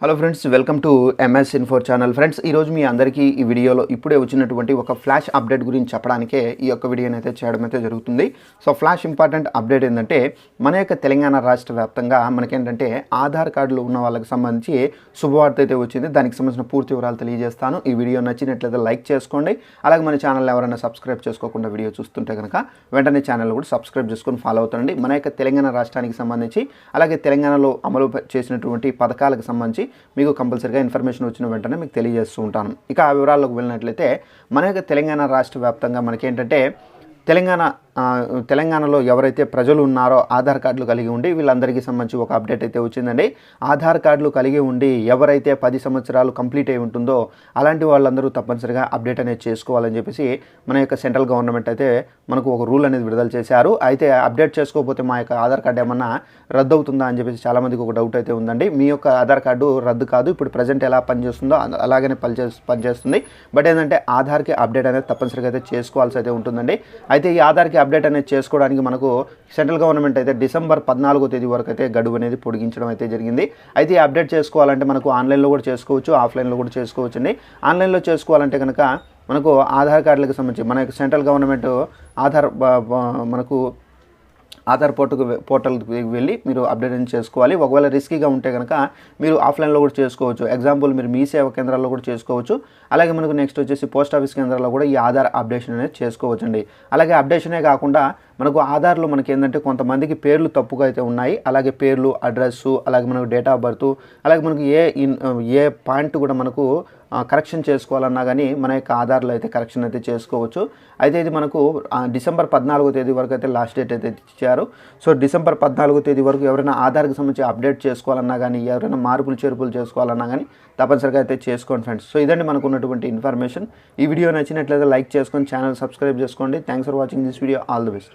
Hello friends welcome to MS ఇన్ఫోర్ channel friends ఈరోజు మీ అందరికీ ఈ వీడియోలో ఇప్పుడే వచ్చినటువంటి ఒక ఫ్లాష్ అప్డేట్ గురించి చెప్పడానికే ఈ యొక్క వీడియోని అయితే చేయడం అయితే జరుగుతుంది. సో ఫ్లాష్ ఇంపార్టెంట్ అప్డేట్ ఏంటంటే మన యొక్క తెలంగాణ రాష్ట్ర వ్యాప్తంగా మనకేంటంటే ఆధార్ కార్డులు ఉన్న వాళ్ళకి సంబంధించి శుభవార్త అయితే వచ్చింది. దానికి సంబంధించిన పూర్తి వివరాలు తెలియజేస్తాను. ఈ వీడియో నచ్చినట్లయితే లైక్ చేసుకోండి. అలాగే మన ఛానల్ ఎవరైనా సబ్స్క్రైబ్ చేసుకోకుండా వీడియో చూస్తుంటే కనుక వెంటనే ఛానల్ కూడా సబ్స్క్రైబ్ చేసుకొని ఫాలో అవుతుండండి. మన యొక్క తెలంగాణ రాష్ట్రానికి సంబంధించి అలాగే తెలంగాణలో అమలు చేసినటువంటి పథకాలకు సంబంధించి మీకు కంపల్సరీగా ఇన్ఫర్మేషన్ వచ్చిన వెంటనే మీకు తెలియజేస్తూ ఉంటాను. ఇక ఆ వివరాల్లోకి వెళ్ళినట్లయితే మన యొక్క తెలంగాణ రాష్ట్ర వ్యాప్తంగా మనకేంటంటే తెలంగాణ తెలంగాణలో ఎవరైతే ప్రజలు ఉన్నారో ఆధార్ కార్డులు కలిగి ఉండి వీళ్ళందరికీ సంబంధించి ఒక అప్డేట్ అయితే వచ్చిందండి. ఆధార్ కార్డులు కలిగి ఉండి ఎవరైతే పది సంవత్సరాలు కంప్లీట్ అయి ఉంటుందో అలాంటి వాళ్ళందరూ తప్పనిసరిగా అప్డేట్ అనేది చేసుకోవాలని చెప్పేసి మన యొక్క సెంట్రల్ గవర్నమెంట్ అయితే మనకు ఒక రూల్ అనేది విడుదల చేశారు. అయితే అప్డేట్ చేసుకోకపోతే మా యొక్క ఆధార్ కార్డు ఏమన్నా రద్దు అవుతుందా అని చెప్పేసి చాలామందికి ఒక డౌట్ అయితే ఉందండి. మీ యొక్క ఆధార్ కార్డు రద్దు కాదు ఇప్పుడు ప్రజెంట్ ఎలా పనిచేస్తుందో అలాగనే పనిచే పనిచేస్తుంది. బట్ ఏంటంటే ఆధార్కి అప్డేట్ అనేది తప్పనిసరిగా అయితే చేసుకోవాల్సి అయితే ఉంటుందండి. అయితే ఈ ఆధార్కి అప్డేట్ అనేది చేసుకోవడానికి మనకు సెంట్రల్ గవర్నమెంట్ అయితే డిసెంబర్ పద్నాలుగో తేదీ వరకు అయితే గడువు అనేది పొడిగించడం అయితే జరిగింది. అయితే ఈ అప్డేట్ చేసుకోవాలంటే మనకు ఆన్లైన్లో కూడా చేసుకోవచ్చు ఆఫ్లైన్లో కూడా చేసుకోవచ్చు అండి ఆన్లైన్లో చేసుకోవాలంటే కనుక మనకు ఆధార్ కార్డులకు సంబంధించి మన సెంట్రల్ గవర్నమెంట్ ఆధార్ మనకు ఆధార్ పోర్టుకు పోర్టల్కి వెళ్ళి మీరు అప్డేట్ అనేది చేసుకోవాలి. ఒకవేళ రిస్కీగా ఉంటే కనుక మీరు ఆఫ్లైన్లో కూడా చేసుకోవచ్చు. ఎగ్జాంపుల్ మీరు మీ సేవ కేంద్రాల్లో కూడా చేసుకోవచ్చు. అలాగే మనకు నెక్స్ట్ వచ్చేసి పోస్ట్ ఆఫీస్ కేంద్రాల్లో కూడా ఈ ఆధార్ అప్డేషన్ అనేది చేసుకోవచ్చండి. అలాగే అప్డేషనే కాకుండా మనకు ఆధార్లో మనకి ఏంటంటే కొంతమందికి పేర్లు తప్పుగా అయితే ఉన్నాయి. అలాగే పేర్లు అడ్రస్సు అలాగే మనకు డేట్ ఆఫ్ బర్త్ అలాగే మనకు ఏ ఇన్ ఏ పాయింట్ కూడా మనకు కరెక్షన్ చేసుకోవాలన్నా కానీ మన యొక్క ఆధార్లో అయితే కరెక్షన్ అయితే చేసుకోవచ్చు. అయితే ఇది మనకు డిసెంబర్ పద్నాలుగో తేదీ వరకు అయితే లాస్ట్ డేట్ అయితే ఇచ్చారు. సో డిసెంబర్ పద్నాలుగో తేదీ వరకు ఎవరైనా ఆధార్కి సంబంధించి అప్డేట్ చేసుకోవాలన్నా కానీ ఎవరైనా మార్పులు చేర్పులు చేసుకోవాలన్నా కానీ తప్పనిసరిగా అయితే చేసుకోండి ఫ్రెండ్స్. సో ఇదండి మనకు ఉన్నటువంటి ఇన్ఫర్మేషన్. ఈ వీడియో నచ్చినట్లయితే లైక్ చేసుకొని ఛానల్ సబ్స్క్రైబ్ చేసుకోండి. Thanks for watching this video. All the best.